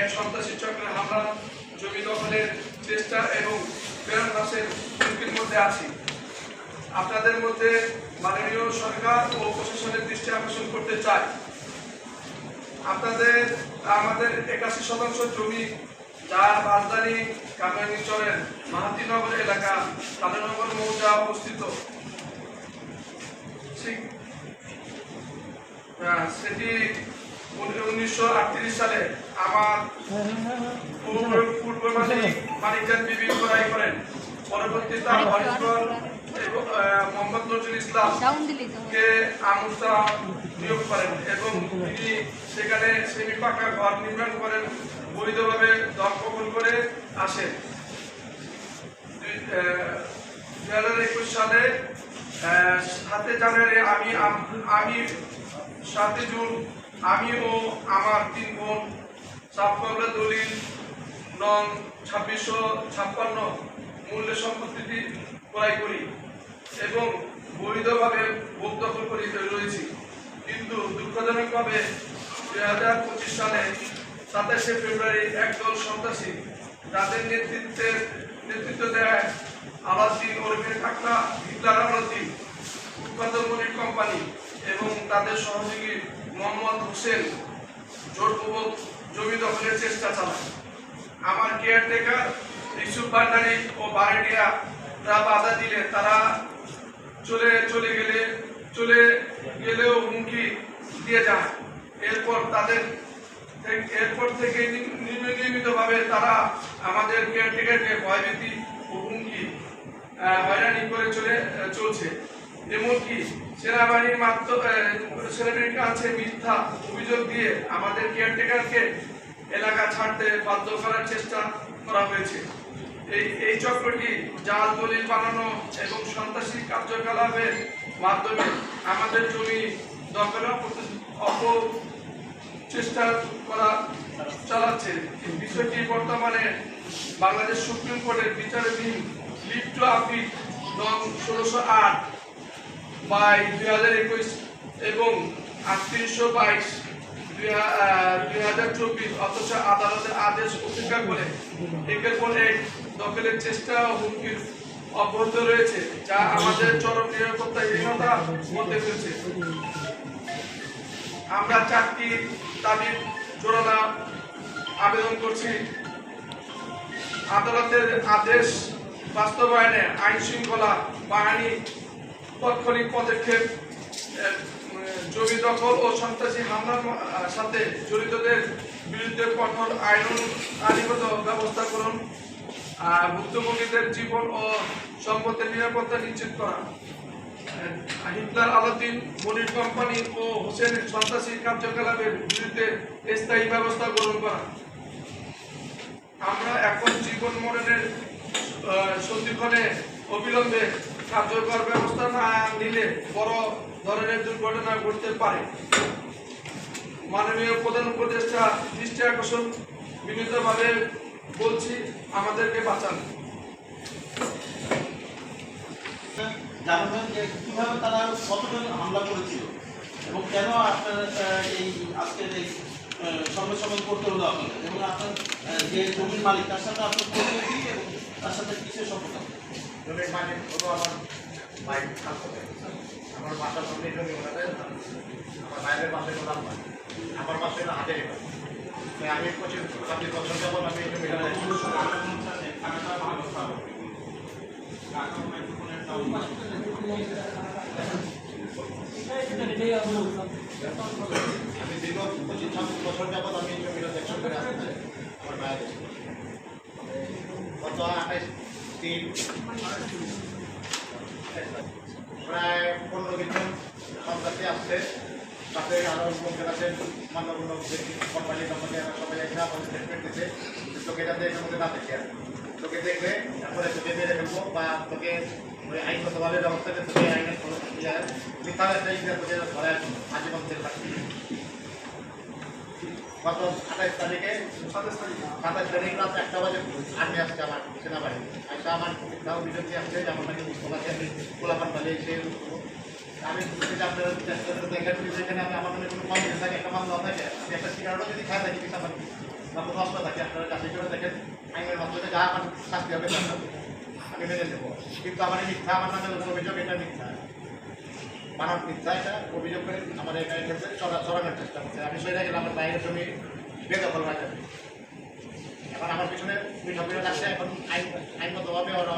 এক সন্ত্রাসী চক্রের হামলা, জমি দখলের চেষ্টা এবং প্রেরণ হ্রাসের হুমকির মধ্যে আছি। আপনাদের মধ্যে মাননীয় সরকার ও প্রশাসনের দৃষ্টি আকর্ষণ করতে চাই। আপনাদের, আমাদের একাশি শতাংশ জমি যার রাজধানী কামাইচরের মাহাতিনগর এলাকা কালীনগর মৌজা অবস্থিত। সেটি উনিশশো আটত্রিশ সালে আমার পূর্ব মালিক মানিকজান বিবি ক্রয় করেন। পরবর্তীতে তার হরিশগর মোহাম্মদ নজরুল ইসলাম কে আমুস্তা নিয়োগ করেন এবং তিনি সেখানে সেমি পাকা ঘর নির্মাণ করেন বৈধভাবে দখল করে আসেন। দুই হাজার একুশ সালে সাতে জানুয়ারি আমি আমি সাতে জুন আমি ও আমার তিন বোন সাবকবলা দলিল, নং ছাব্বিশশো ছাপ্পান্ন, মূল্য সম্পত্তিটি ক্রয় করি এবং বৈধভাবে ভোগ দখল করে রয়েছি। কিন্তু দুঃখজনকভাবে দুই হাজার পঁচিশ সালে সাতাশে ফেব্রুয়ারি একদল সন্ত্রাসী যাদের নেতৃত্বের নেতৃত্ব দেয় আলাদ্দিন ওরফে টাকলা হিটলার আলাদ্দিন উৎপাদন কোম্পানি এবং তাদের সহযোগী মোহাম্মদ হোসেন জোরপূর্বক জমি দখলের চেষ্টা চালায়। আমার কেয়ারটেকার ইসুফ ভান্ডারি ও বারেডিয়া রা বাধা দিলে তারা চলে চলে গেলে, চলে গেলেও হুমকি দিয়ে যায় এরপর তাদের এরপর থেকে নিয়মিতভাবে তারা আমাদের কেয়ারটেকারকে ভয়ভীতি ও হুমকি হয়রানি করে চলে, চলছে। এমনকি সেনাবাহিনীর মাত্র সেনাবাহিনীর কাছে মিথ্যা অভিযোগ দিয়ে আমাদের কেয়ারটেকারকে এলাকা ছাড়তে বাধ্য করার চেষ্টা করা হয়েছে। এই এই চক্রটি জাল, দলিল বানানো এবং সন্ত্রাসী কার্যকলাপের মাধ্যমে আমাদের জমি দখল অপ চেষ্টা করা চালাচ্ছে। বিষয়টি বর্তমানে বাংলাদেশ সুপ্রিম কোর্টের বিচারাধীন লিপ্ট আপিল নং ষোলোশো আট বাই দুই হাজার একুশ এবং আটত্রিশশো বাইশ, দুই হাজার চব্বিশ, অথচ আদালতের আদেশ উপেক্ষা করে একের পর এক দখলের চেষ্টা হুমকির অব্যাহত রয়েছে, যা আমাদের চরম মধ্যে ফেলছে আমরা চারটি দাবির জোরালা আবেদন করছি। আদালতের আদেশ বাস্তবায়নে আইন শৃঙ্খলা বাহিনী তাৎক্ষণিক পদক্ষেপ জমি দখল ও সন্ত্রাসী হামলার সাথে জড়িতদের বিরুদ্ধে কঠোর আইন আইনগত ব্যবস্থা করুন ভুক্তভোগীদের জীবন ও সম্পদের নিরাপত্তা নিশ্চিত করা। হিটলার আলাদিন মনির কোম্পানি ও হোসেনের সন্ত্রাসী কার্যকলাপের বিরুদ্ধে স্থায়ী ব্যবস্থা গ্রহণ করা। আমরা এখন জীবন মরণের সন্ধিক্ষণে অবিলম্বে কার্যকর ব্যবস্থা না নিলে বড় ধরনের দুর্ঘটনা ঘটতে পারে। মাননীয় প্রধান উপদেষ্টা দৃষ্টি আকর্ষণ বিনীতভাবে বলছি, আমাদেরকে বাঁচান। জানাবেন যে কীভাবে তারা কতজন হামলা করেছিল এবং কেন আপনার এই আজকের এই সঙ্গে সঙ্গে করতে হলো আপনাদের? এবং আপনার যে জমির মালিক, তার সাথে আপনার পরিচয় এবং তার সাথে কিসের সম্পর্ক? জমির মালিক হলো আমার ভাই খালতে আমার বাসা সামনে জমি, ওনাদের আমার বাইরের পাশে হলো আমার আমার পাশে হলো হাতের আমি পঁচিশ ছাব্বিশ বছর যাব আমি এই জমিটা আমি দীর্ঘ পঁচিশ ছাব্বিশ বছর যাবত আমি এই জমিটা আসছি আমার মায়ের। গত আঠাইশ তিন প্রায় পনেরো দিন সন্ত্রাসী আসছে। তাতে আরও লোকের আছে মান্যগুলো কোম্পানি কোম্পানি সবাই এখানে আমাদের ট্রিটমেন্ট দিচ্ছে তোকে যাতে এখানে মধ্যে না দেখে তোকে দেখবে তারপরে তোকে মেরে ফেলব বা তোকে ওই আইনগতভাবে ব্যবস্থা তোকে আইনের মিথ্যা একটা ইয়ে তোকে ধরে আজীবন গত আঠাইশ তারিখে সাতাশ তারিখ রাত একটা বাজে আর্মি আসছে আমার সেনাবাহিনী। আসছে আমার তাও বিরতি আসছে যেমন নাকি ওখানে আমি কোলাপান পালিয়ে এসে আমি আপনারা চেষ্টা করে দেখেন যে এখানে আমি আমার কোনো কম থাকে, একটা মামলা থাকে, আমি একটা শিকারও যদি খাই থাকি পিছা পাখি বা কোনো অস্ত্র থাকে, আপনারা যাচাই করে দেখেন, আইনের মাধ্যমে যা আমার শাস্তি হবে আমি মেনে নেব। কিন্তু আমার মিথ্যা, আমার নামে অভিযোগ, এটা মিথ্যা। মানব মিথ্যা এটা অভিযোগ করে আমার এখানে ক্ষেত্রে চড়া চড়ানোর চেষ্টা করছে। আমি সেটা গেলে আমার বাইরের জমি বেদখল যাবে এখন আমার পিছনে মিঠা পিঠা এখন আইন আইনগতভাবে ওরা